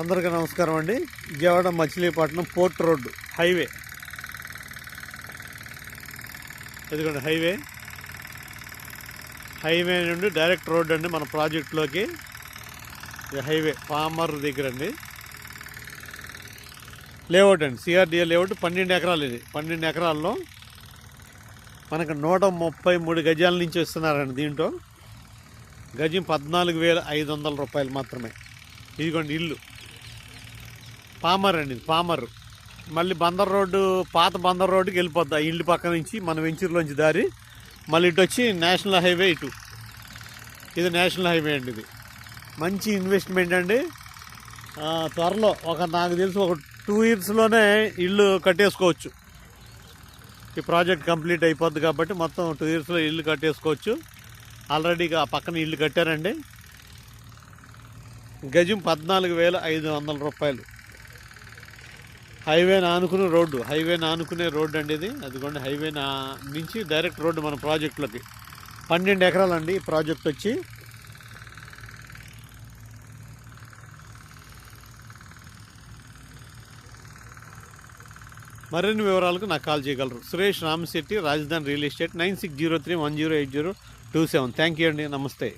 అందరికీ నమస్కారం అండి. Vijayawada Machilipatnam port road highway. ఎందుకంటే హైవే. హైవే నుండి డైరెక్ట్ రోడ్ అండి మన ప్రాజెక్టులోకి. ఇది హైవే పామర్ దగ్గర అండి లేఅవుట్ అండి సిఆర్డిఏ లేఅవుట్ పన్నెండు ఎకరాలు ఇది. పన్నెండు ఎకరాల్లో మనకు నూట ముప్పై మూడు గజాల నుంచి వస్తున్నారండి దీంట్లో. గజం పద్నాలుగు వేల ఐదు వందల రూపాయలు మాత్రమే. ఇదిగోండి ఇల్లు. పామర్ అండి ఇది పామర్. మళ్ళీ బందర్ రోడ్డు పాత బందర్ రోడ్డుకి వెళ్ళిపోద్ది. ఆ ఇల్లు పక్క నుంచి మన వెంచూరులోంచి దారి. మళ్ళీ ఇటు వచ్చి నేషనల్ హైవే ఇటు. ఇది నేషనల్ హైవే అండి ఇది. మంచి ఇన్వెస్ట్మెంట్ అండి. త్వరలో ఒక నాకు తెలిసి ఒక టూ ఇయర్స్లోనే ఇల్లు కట్టేసుకోవచ్చు. ఈ ప్రాజెక్ట్ కంప్లీట్ అయిపోద్ది కాబట్టి మొత్తం టూ ఇయర్స్లో ఇల్లు కట్టేసుకోవచ్చు. ఆల్రెడీ ఆ పక్కన ఇల్లు కట్టారండి. గజం పద్నాలుగు వేల ఐదు వందల రూపాయలు. హైవే ఆనుకునే రోడ్డు హైవే ఆనుకునే రోడ్డు అండి ఇది. అదిగోండి హైవే నా నుంచి డైరెక్ట్ రోడ్డు మన ప్రాజెక్టులకి. పన్నెండు ఎకరాలండి ఈ ప్రాజెక్ట్ వచ్చి. మరిన్ని వివరాలకు నాకు కాల్ చేయగలరు. Suresh Ramasetti Rajadhani real estate nine six zero three one zero eight zero two seven. Thank you అండి. నమస్తే.